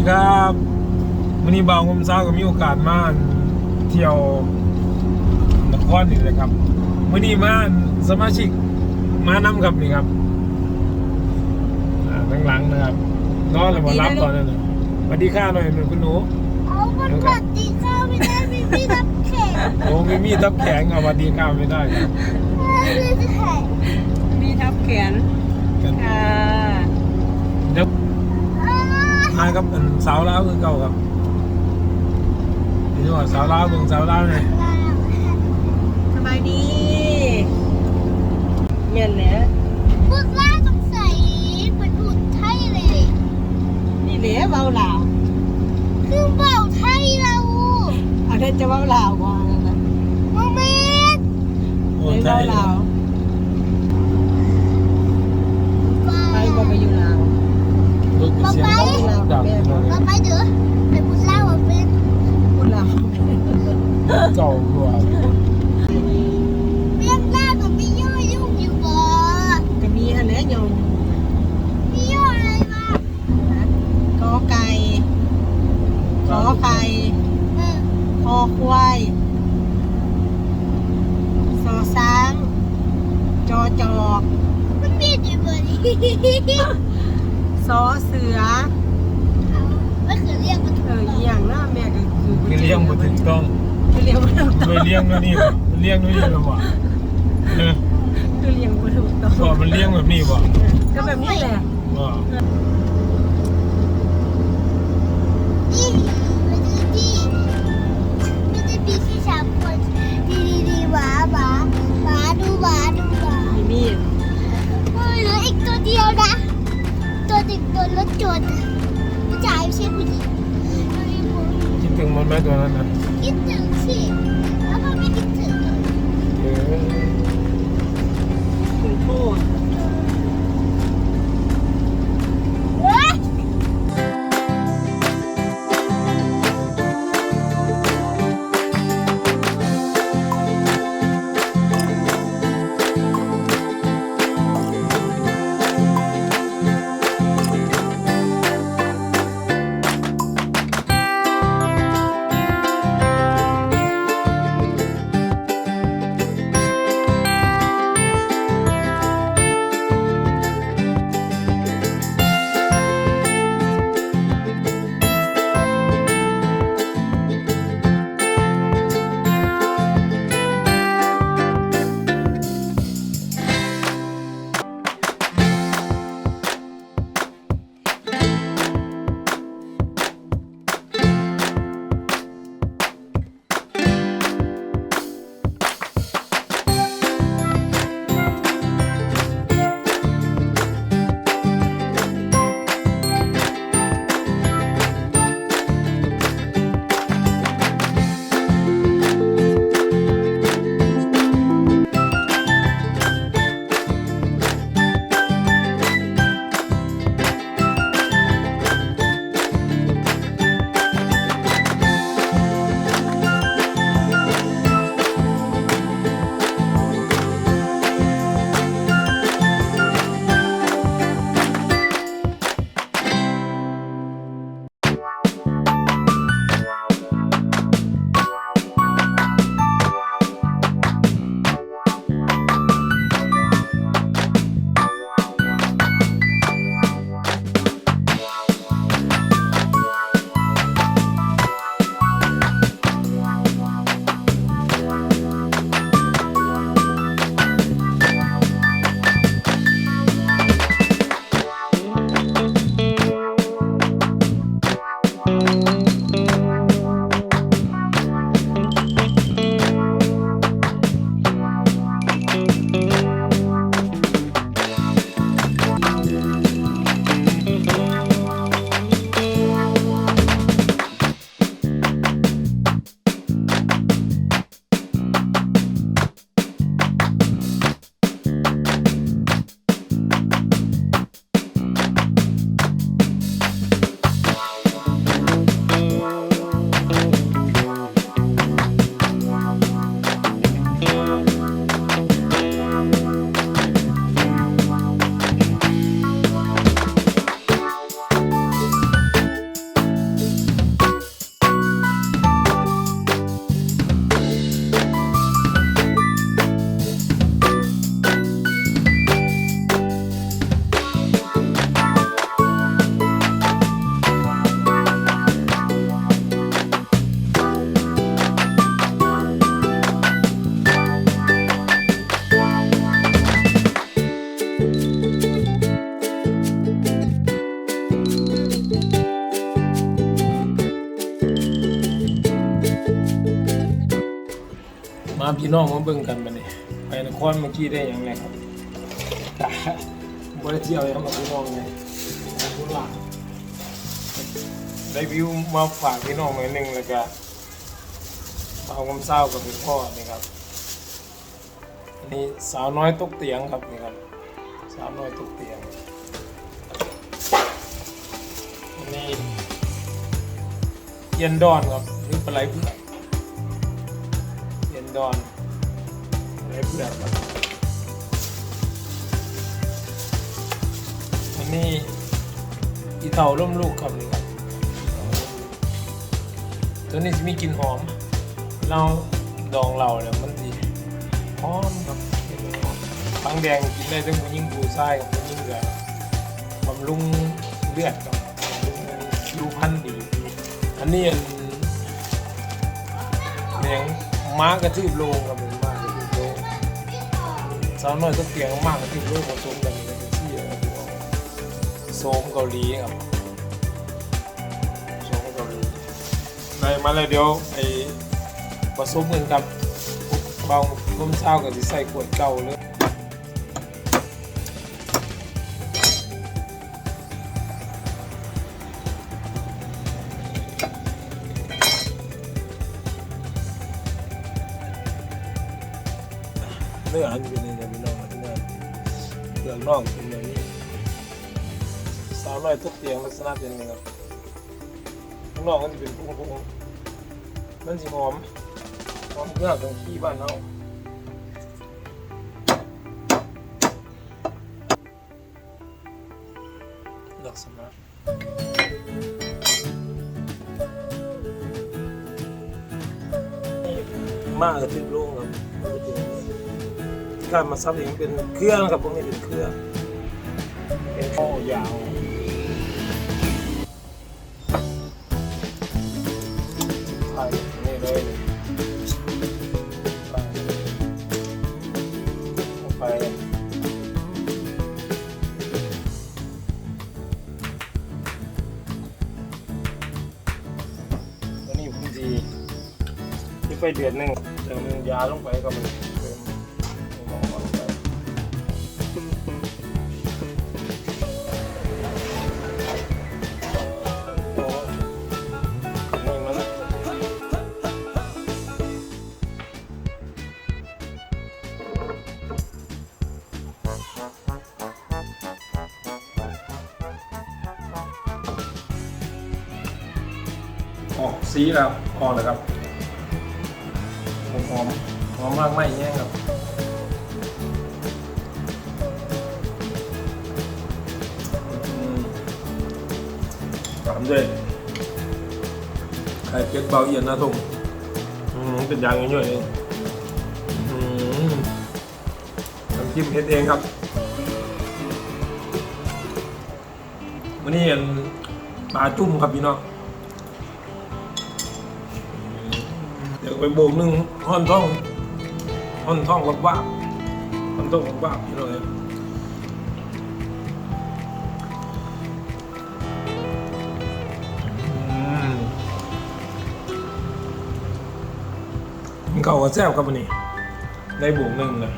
ดีครับวันนี้บ่าวงมเช้าก็มีโอกาสมาเที่ยวนครนี่เลยครับวันนี้มาสมาชิกมานำครับนี่ครับอ่าข้างหลังนะครับนอนเลยมารับตอนนั้นน่ะสวัสดีค่ะหน่อยหนูคุณหนูเอามันปฏิข้าวไม่ได้มีพี่รับแขกโอ้ไม่มีทับแข็งเอาสวัสดีค่ะไม่ได้ครับไม่ได้แขกมีทับแขนกันค่ะเดี๋ยวอ้า มาครับอันสาวลาวคือเก่าครับนี่ว่าสาวลาวเมืองสาวลาวเนี่ยสบายดีเมียนแหละพูดล่าสงสัยเป็นอุดไทยเลย นี่แหละเบาเหล่าคือเบาไทยเราเอาเธอจะเบาเหล่าบ่นั่นนะโมเมนต์โอ้เลยใช่เบาเหล่าไปบ่ไปอยู่ลาว รถ เสียงดังดังเราไปเด้อไปพูดเล่าว่าเป็นพูดเล่าเก่ากว่าเรื่องเล่ากับพี่ย่อยยุ่งอยู่บ่ก็มีอันแหละโยมพี่ย่อยอะไรมากอไก่ขอไข่คอควายสอช้างจอจอกมันมีดีบ่นี่ สอเสือไม่เคยเรียกมันเอออีหยังนะแม่ก็คือคือเลี้ยงมาถึงต้องคือเลี้ยงบ่ถูกต้โดองยเลี้ยงนู่นนี่บ่มันเลี้ยงนู่นนี่แล้วบ่เออคือเลี้ยงบ่ถูกต้องบ่มันเลี้ยงแบบนี้บ่ก็แบบนี้แหละบ่ คิดถึงมั พี่น้องมาเบิ่งกันบัดนี้ไปนครเมื่อกี้ได้หยังไงครับบ่ได้เที่ยวยังกับพี่น้องเลยคุณล่ะได้วิวมาฝากพี่น้องหน่อยหนึงแล้วก็เอาคำเศร้ากับพี่พ่อนี่ครับนี่สาวน้อยตกเตียงครับนี่ครับ สาวน้อยตกเตียงนนี้เย็นดอนครับหรือปลาไหลเผือก นดอนปลาไหลเผือกครับอันนี้อีเต่าร่มลูกครับนี่ครับตัวนี้จะมีกลิ่นหอม เราดองเราเนี่ยมันดีหอมครับกลิ่นหอมฟังแดงกินได้ทั้งผู้หญิงผู้ชายกับผู้หญิงกับบำรุงเลือดกับบำรุงผิวพรรณดี อันนี้อันเนียง ม้ากระทืบโลงครับเป็นม้ากระทืบโลงสาวน้อยก็เตียงมากกระทืบโลงผสมกันเลยเป็นที่อะไรที่ว่าโซมเกาหลีครับโซมเกาหลีได้มาแล้วเดี๋ยวไอ้ผสมกันครับเบาต้มเช้ากับที่ใส่ขวดเก่าเลย ออันเป็นยังไงพี่น้องเนื้อเนื้อนอกเป็นอย่างนี้สาวน้อยทุกเตียงลักษณะเป็นยังไงครับข้างนอกมันจะเป็นพุ่งๆมันสิหอมหอมเครื่องของขี้บ้านเราลักษณะมากกับติดโล งครับการมาซับเองเป็นเครื่องครับพวกนี้เป็นเครื่องเป็นข้อยาวไทยนี่เลยไปไปตัวนี้ผมดีที่ไปเดือนหนึ่งเติมยาลงไปก็มัน สีแล้วออกแล้วครับหอมหอมหอมมากไม่แย่ครับอืมตามด้วยไข่เป็ดเบาเอียนนะทุ่งอืมเป็นยางอย่างนี้เลยอืมน้ำจิ้มเฮ็ดเองครับวันนี้อันปลาจุ่มครับพี่น้อง เดี๋ยวไปโบกหนึ่งห่อนท่องห่อนท่องวับว่าห่อนท่องวับว่าพี่น้องเอ้ยมันเก่ากับแซ่บครับวันนี้ ได้บวกหนึ่งเลย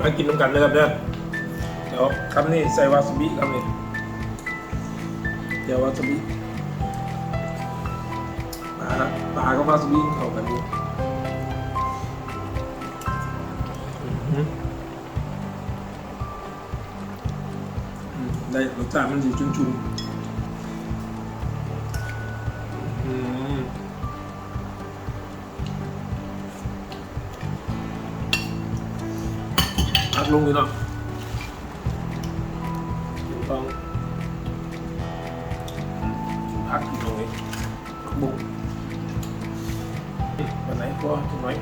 มากินน้ำกันเลยครับเนี่ยเดี๋ยวคำนี้ใส่วาซาบิคำนี้เดี๋ยววาซาบิปลาปลากับวาซาบิเข้ากันดีได้รสชาติมันดีชุ่มๆ luôn đi đâu con hát rồi bụng bạn nãy qua tôi nói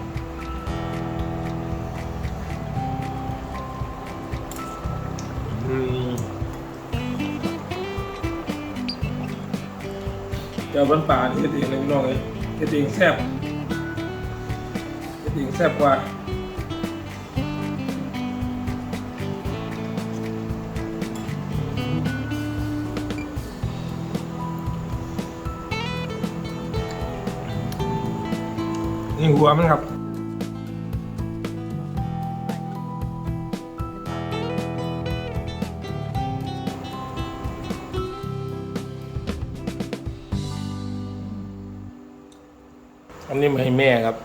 เจ้าบ้านป่านี่เฮ็ดเองเลยพี่น้องเลยเฮ็ดเองแซ่บเฮ็ดเองแซ่บกว่า นี่หัวมันครับอันนี้มาให้แม่ครับ